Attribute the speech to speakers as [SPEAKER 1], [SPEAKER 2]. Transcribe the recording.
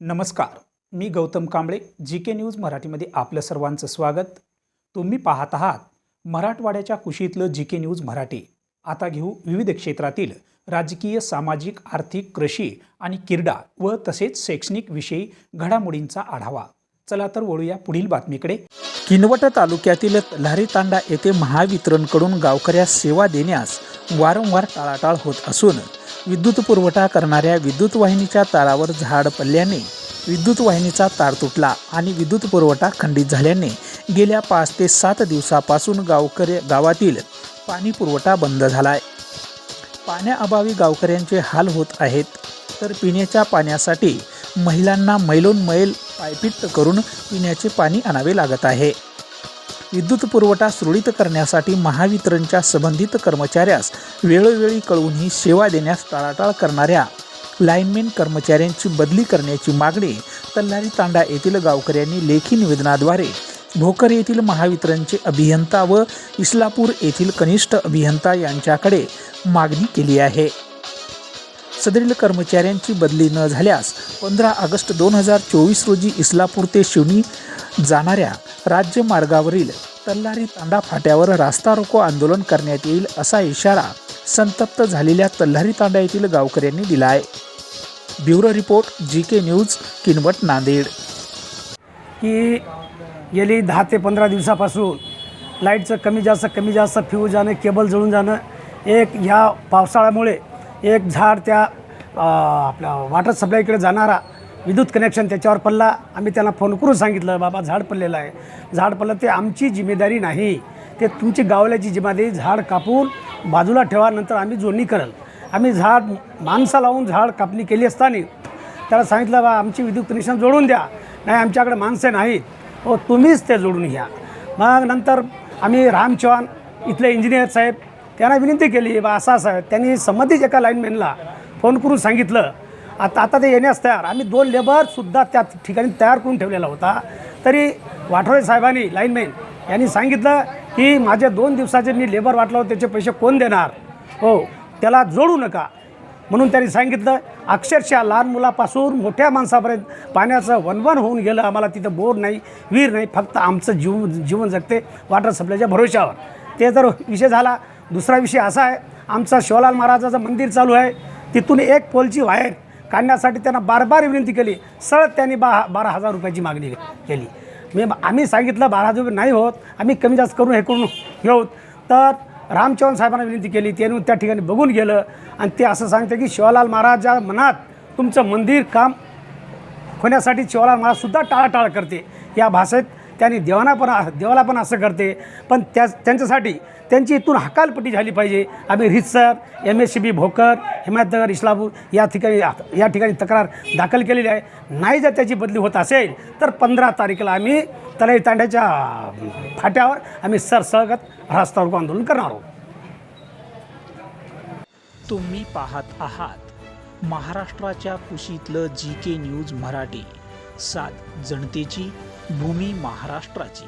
[SPEAKER 1] नमस्कार मी Gautam Kamble G K news मराठीमध्ये आपलं सर्वांचं स्वागत. तुम्ही पाहत आहात मराठवाड्याच्या कुशीतलं जी के न्यूज मराठी. आता घेऊ विविध क्षेत्रातील राजकीय सामाजिक आर्थिक कृषी आणि क्रीडा व तसेच शैक्षणिक विषयी घडामोडींचा आढावा. चला तर वळूया पुढील बातमीकडे. किनवट तालुक्यातील लहरी तांडा येथे महावितरणकडून गावकऱ्यास सेवा देण्यास वारंवार टाळाटाळ होत असून विद्युत पुरवठा करणाऱ्या विद्युत वाहिनीच्या तारावर झाड पडल्याने विद्युत वाहिनीचा तार तुटला आणि विद्युत पुरवठा खंडित झाल्याने गेल्या पाच ते सात दिवसापासून गावकरी गावातील पाणी पुरवठा बंद झालाय. पाण्याअभावी गावकऱ्यांचे हाल होत आहेत. तर पिण्याच्या पाण्यासाठी महिलांना मैलोन मैल पायपीट करून पिण्याचे पाणी आणावे लागत आहे. विद्युत पुरवठा सुरळीत करण्यासाठी महावितरणच्या संबंधित कर्मचाऱ्यास वेळोवेळी कळवूनही सेवा देण्यास टाळाटाळ करणाऱ्या लाईनमेन कर्मचाऱ्यांची बदली करण्याची मागणी तल्लारी तांडा येथील गावकऱ्यांनी लेखी निवेदनाद्वारे भोकर येथील महावितरणचे अभियंता व इस्लापूर येथील कनिष्ठ अभियंता यांच्याकडे मागणी केली आहे. सदरील कर्मचाऱ्यांची बदली न झाल्यास पंधरा ऑगस्ट दोन हजार चोवीस रोजी इस्लापूर ते शिवनी जाणाऱ्या राज्य मार्गावरील तल्लारी तांडा फाट्यावर रास्ता रोको आंदोलन करण्यात येईल असा इशारा संतप्त झालेल्या तल्लारी तांडा येथील गावकऱ्यांनी दिला आहे bureau report G K news Kinwat Nanded.
[SPEAKER 2] की गेली दहा ते पंधरा दिवसापासून लाईटचं कमी जास्त कमी जास्त फ्यूज जाणं केबल जळून जाणं एक ह्या पावसाळ्यामुळे एक झाड त्या आपल्या वॉटर सप्लायकडे जाणारा विद्युत कनेक्शन त्याच्यावर पडला. आम्ही त्यांना फोन करून सांगितलं बाबा झाड पडलेलं आहे. झाड पडलं ते आमची जिम्मेदारी नाही. ते तुमची गावल्याची जिम्मेदारी झाड कापून बाजूला ठेवा नंतर आम्ही जोडणी करल. आम्ही झाड माणसं लावून झाड कापणी केली असताना त्याला सांगितलं बा आमची विद्युत कनेक्शन जोडून द्या. नाही आमच्याकडे माणसं नाहीत. हो तुम्हीच ते जोडून घ्या. मग नंतर आम्ही राम चव्हाण इथले इंजिनियर साहेब त्यांना विनंती केली बा असा साहेब त्यांनी संबंधित एका लाईनमॅनला फोन करून सांगितलं आता आता ते येण्यास तयार. आम्ही दोन लेबरसुद्धा त्या ठिकाणी तयार करून ठेवलेला होता. तरी वाठोळे साहेबांनी लाईनमॅन यांनी सांगितलं की माझ्या दोन दिवसाचे मी लेबर वाटलं त्याचे पैसे कोण देणार? हो त्याला जोडू नका. म्हणून त्यांनी सांगितलं अक्षरशः लहान मुलापासून मोठ्या माणसापर्यंत पाण्याचं वनवन होऊन गेलं. आम्हाला तिथं बोर नाही विहीर नाही फक्त आमचं जीव जीवन जगते वॉटर सप्लायच्या भरोशावर ते तर विषय झाला दुसरा विषय असा आहे आमचा शिवलाल महाराजाचं मंदिर चालू आहे. तिथून एक पोलची वायर काढण्यासाठी त्यांना बार बार विनंती केली. सरळ त्यांनी बा बारा हजार रुपयाची मागणी केली. मी आम्ही सांगितलं बारा हजार रुपये नाही होत. आम्ही कमी जास्त करून हे करून घेऊ तर राम चव्हाण साहेबांना विनंती केली. त्यांनी त्या ठिकाणी बघून गेलं. आणि ते असं सांगते की शिवालाल महाराजच्या मनात तुमचं मंदिर काम होण्यासाठी शिवालाल महाराजसुद्धा टाळाटाळ करते. या भाषेत त्यांनी देवाना पण देवाला पण असं करते. पण त्या त्यांच्यासाठी त्यांची इथून हकालपट्टी झाली पाहिजे. आम्ही रितसर M S C B Bhokar Himayatnagar Islampur या ठिकाणी या ठिकाणी तक्रार दाखल केलेली आहे. नाही जर त्याची बदली होत असेल तर पंधरा तारखेला आम्ही तलाई तांड्याच्या फाट्यावर आम्ही सरसळगत रस्त्यावर आंदोलन करणार आहोत.
[SPEAKER 1] तुम्ही पाहत आहात महाराष्ट्राच्या कुशीतलं जी के न्यूज मराठी. सात जनतेची भूमी महाराष्ट्राची.